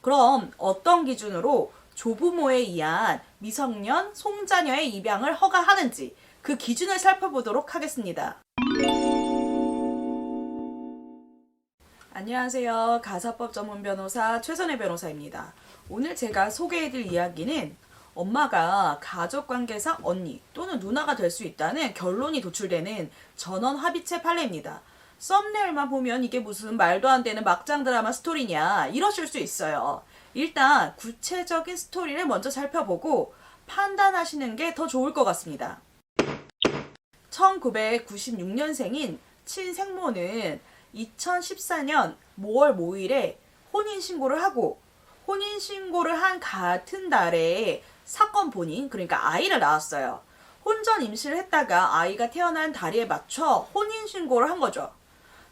그럼 어떤 기준으로 조부모에 의한 미성년 송자녀의 입양을 허가하는지 그 기준을 살펴보도록 하겠습니다. 안녕하세요. 가사법 전문 변호사 최선혜 변호사입니다. 오늘 제가 소개해드릴 이야기는 엄마가 가족 관계상 언니 또는 누나가 될 수 있다는 결론이 도출되는 전원 합의체 판례입니다. 썸네일만 보면 이게 무슨 말도 안 되는 막장 드라마 스토리냐 이러실 수 있어요. 일단 구체적인 스토리를 먼저 살펴보고 판단하시는 게 더 좋을 것 같습니다. 1996년생인 친생모는 2014년 5월 5일에 혼인신고를 하고 혼인신고를 한 같은 달에 사건 본인, 그러니까 아이를 낳았어요. 혼전 임신을 했다가 아이가 태어난 달에 맞춰 혼인신고를 한 거죠.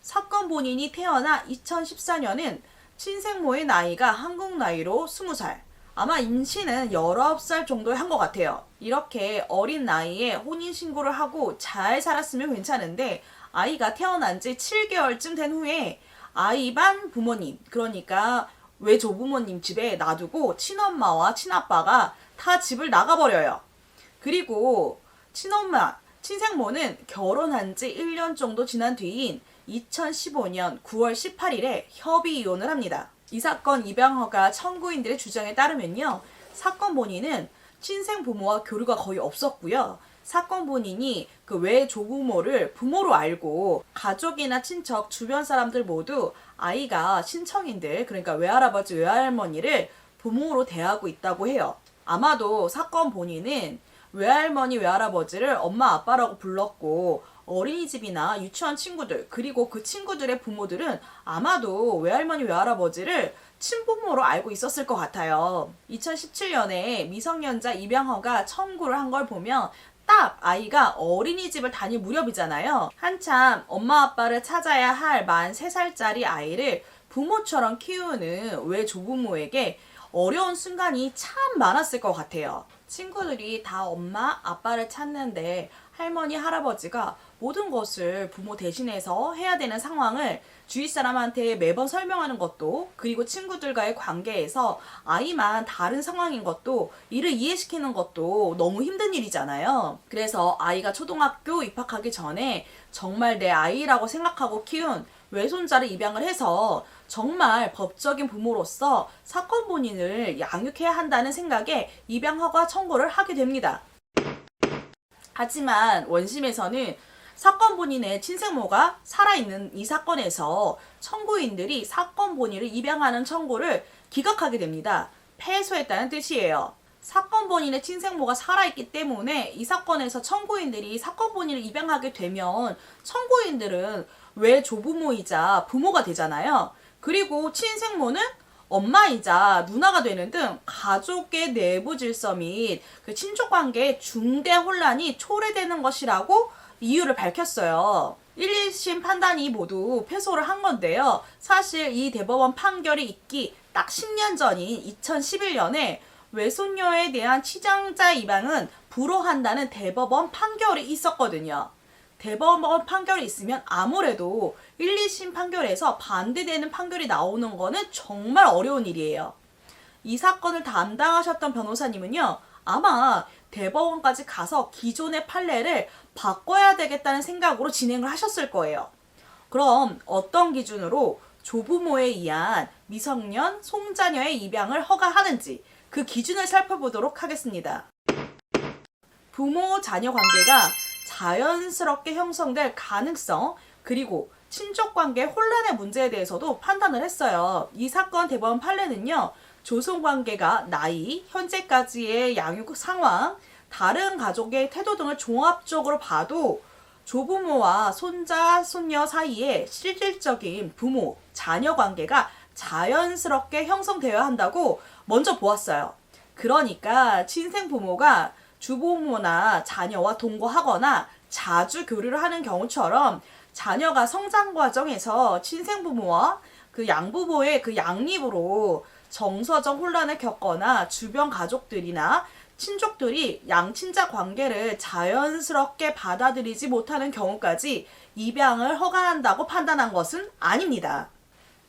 사건 본인이 태어나 2014년은 친생모의 나이가 한국 나이로 20살. 아마 임신은 19살 정도에 한 것 같아요. 이렇게 어린 나이에 혼인신고를 하고 잘 살았으면 괜찮은데 아이가 태어난 지 7개월쯤 된 후에 아이 반 부모님, 그러니까 외조부모님 집에 놔두고 친엄마와 친아빠가 다 집을 나가버려요. 그리고 친엄마, 친생모는 결혼한 지 1년 정도 지난 뒤인 2015년 9월 18일에 협의 이혼을 합니다. 이 사건 입양허가 청구인들의 주장에 따르면요. 사건 본인은 친생 부모와 교류가 거의 없었고요. 사건 본인이 그 외 조부모를 부모로 알고 가족이나 친척 주변 사람들 모두 아이가 신청인들 그러니까 외할아버지 외할머니를 부모로 대하고 있다고 해요. 아마도 사건 본인은 외할머니 외할아버지를 엄마 아빠라고 불렀고 어린이집이나 유치원 친구들 그리고 그 친구들의 부모들은 아마도 외할머니 외할아버지를 친부모로 알고 있었을 것 같아요. 2017년에 미성년자 입양허가 청구를 한 걸 보면 딱 아이가 어린이집을 다닐 무렵이잖아요. 한참 엄마 아빠를 찾아야 할 만 3살짜리 아이를 부모처럼 키우는 외조부모에게 어려운 순간이 참 많았을 것 같아요. 친구들이 다 엄마, 아빠를 찾는데 할머니, 할아버지가 모든 것을 부모 대신해서 해야 되는 상황을 주위 사람한테 매번 설명하는 것도 그리고 친구들과의 관계에서 아이만 다른 상황인 것도 이를 이해시키는 것도 너무 힘든 일이잖아요. 그래서 아이가 초등학교 입학하기 전에 정말 내 아이라고 생각하고 키운 외손자를 입양을 해서 정말 법적인 부모로서 사건 본인을 양육해야 한다는 생각에 입양 허가 청구를 하게 됩니다. 하지만 원심에서는 사건 본인의 친생모가 살아있는 이 사건에서 청구인들이 사건 본인을 입양하는 청구를 기각하게 됩니다. 패소했다는 뜻이에요. 사건 본인의 친생모가 살아있기 때문에 이 사건에서 청구인들이 사건 본인을 입양하게 되면 청구인들은 왜 조부모이자 부모가 되잖아요. 그리고 친생모는 엄마이자 누나가 되는 등 가족의 내부 질서 및 그 친족 관계에 중대 혼란이 초래되는 것이라고 이유를 밝혔어요. 1, 2심 판단이 모두 패소를 한 건데요. 사실 이 대법원 판결이 있기 딱 10년 전인 2011년에 외손녀에 대한 치장자 입양은 불허한다는 대법원 판결이 있었거든요. 대법원 판결이 있으면 아무래도 1, 2심 판결에서 반대되는 판결이 나오는 거는 정말 어려운 일이에요. 이 사건을 담당하셨던 변호사님은요, 아마 대법원까지 가서 기존의 판례를 바꿔야 되겠다는 생각으로 진행을 하셨을 거예요. 그럼 어떤 기준으로 조부모에 의한 미성년 송자녀의 입양을 허가하는지 그 기준을 살펴보도록 하겠습니다. 부모 자녀 관계가 자연스럽게 형성될 가능성 그리고 친족 관계 혼란의 문제에 대해서도 판단을 했어요. 이 사건 대법원 판례는요. 조성 관계가 나이, 현재까지의 양육 상황, 다른 가족의 태도 등을 종합적으로 봐도 조부모와 손자, 손녀 사이에 실질적인 부모, 자녀 관계가 자연스럽게 형성되어야 한다고 먼저 보았어요. 그러니까 친생 부모가 주부모나 자녀와 동거하거나 자주 교류를 하는 경우처럼 자녀가 성장 과정에서 친생 부모와 그 양부모의 그 양립으로 정서적 혼란을 겪거나 주변 가족들이나 친족들이 양친자 관계를 자연스럽게 받아들이지 못하는 경우까지 입양을 허가한다고 판단한 것은 아닙니다.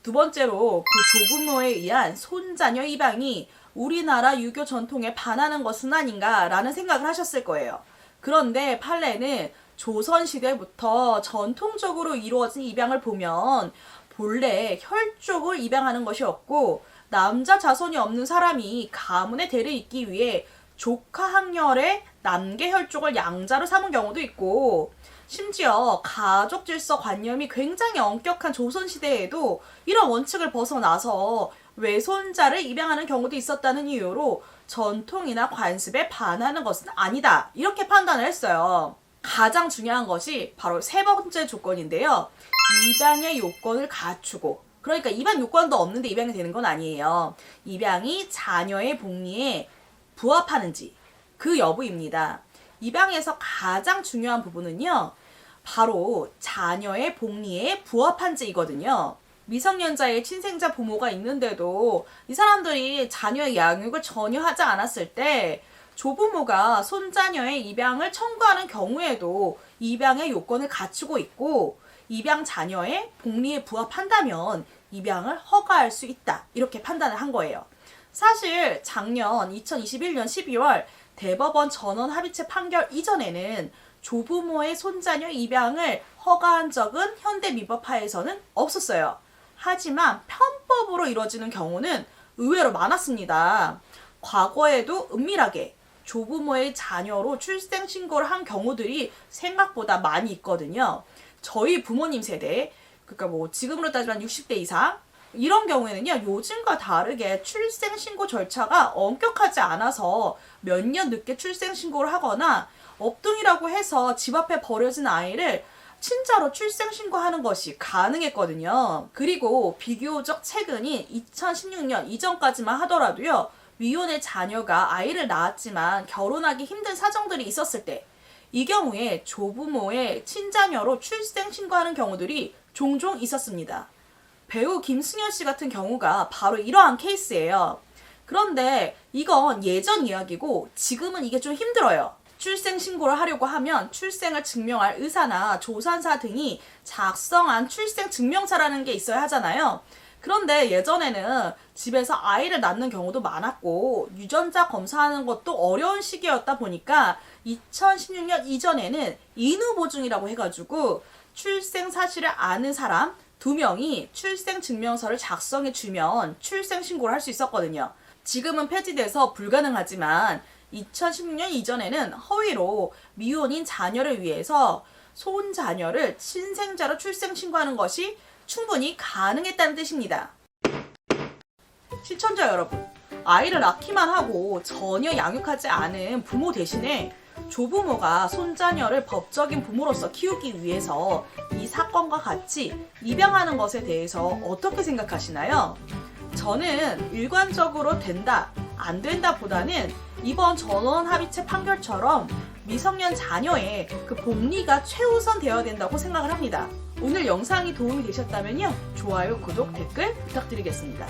두 번째로 그 조부모에 의한 손자녀 입양이 우리나라 유교 전통에 반하는 것은 아닌가라는 생각을 하셨을 거예요. 그런데 판례는 조선시대부터 전통적으로 이루어진 입양을 보면 본래 혈족을 입양하는 것이었고 남자 자손이 없는 사람이 가문의 대를 잇기 위해 조카 학렬의 남계 혈족을 양자로 삼은 경우도 있고 심지어 가족 질서 관념이 굉장히 엄격한 조선 시대에도 이런 원칙을 벗어나서 외손자를 입양하는 경우도 있었다는 이유로 전통이나 관습에 반하는 것은 아니다. 이렇게 판단을 했어요. 가장 중요한 것이 바로 세 번째 조건인데요. 입양의 요건을 갖추고 그러니까 입양 요건도 없는데 입양이 되는 건 아니에요. 입양이 자녀의 복리에 부합하는지 그 여부입니다. 입양에서 가장 중요한 부분은요. 바로 자녀의 복리에 부합한지이거든요. 미성년자의 친생자 부모가 있는데도 이 사람들이 자녀의 양육을 전혀 하지 않았을 때 조부모가 손자녀의 입양을 청구하는 경우에도 입양의 요건을 갖추고 있고 입양 자녀의 복리에 부합한다면 입양을 허가할 수 있다. 이렇게 판단을 한 거예요. 사실 작년 2021년 12월 대법원 전원 합의체 판결 이전에는 조부모의 손자녀 입양을 허가한 적은 현대미법하에서는 없었어요. 하지만 편법으로 이루어지는 경우는 의외로 많았습니다. 과거에도 은밀하게 조부모의 자녀로 출생 신고를 한 경우들이 생각보다 많이 있거든요. 저희 부모님 세대, 그러니까 뭐 지금으로 따지면 60대 이상 이런 경우에는요, 요즘과 다르게 출생 신고 절차가 엄격하지 않아서 몇 년 늦게 출생 신고를 하거나 업둥이라고 해서 집 앞에 버려진 아이를 친자로 출생 신고하는 것이 가능했거든요. 그리고 비교적 최근인 2016년 이전까지만 하더라도요. 미혼의 자녀가 아이를 낳았지만 결혼하기 힘든 사정들이 있었을 때 이 경우에 조부모의 친자녀로 출생 신고하는 경우들이 종종 있었습니다. 배우 김승현 씨 같은 경우가 바로 이러한 케이스예요. 그런데 이건 예전 이야기고 지금은 이게 좀 힘들어요. 출생 신고를 하려고 하면 출생을 증명할 의사나 조산사 등이 작성한 출생 증명서라는 게 있어야 하잖아요. 그런데 예전에는 집에서 아이를 낳는 경우도 많았고 유전자 검사하는 것도 어려운 시기였다 보니까 2016년 이전에는 인후 보증이라고 해가지고 출생 사실을 아는 사람 두 명이 출생 증명서를 작성해 주면 출생 신고를 할 수 있었거든요. 지금은 폐지돼서 불가능하지만 2016년 이전에는 허위로 미혼인 자녀를 위해서 손 자녀를 친생자로 출생 신고하는 것이 충분히 가능했다는 뜻입니다. 시청자 여러분, 아이를 낳기만 하고 전혀 양육하지 않은 부모 대신에 조부모가 손자녀를 법적인 부모로서 키우기 위해서 이 사건과 같이 입양하는 것에 대해서 어떻게 생각하시나요? 저는 일관적으로 된다, 안 된다 보다는 이번 전원 합의체 판결처럼 미성년 자녀의 그 복리가 최우선 되어야 된다고 생각을 합니다. 오늘 영상이 도움이 되셨다면요. 좋아요, 구독, 댓글 부탁드리겠습니다.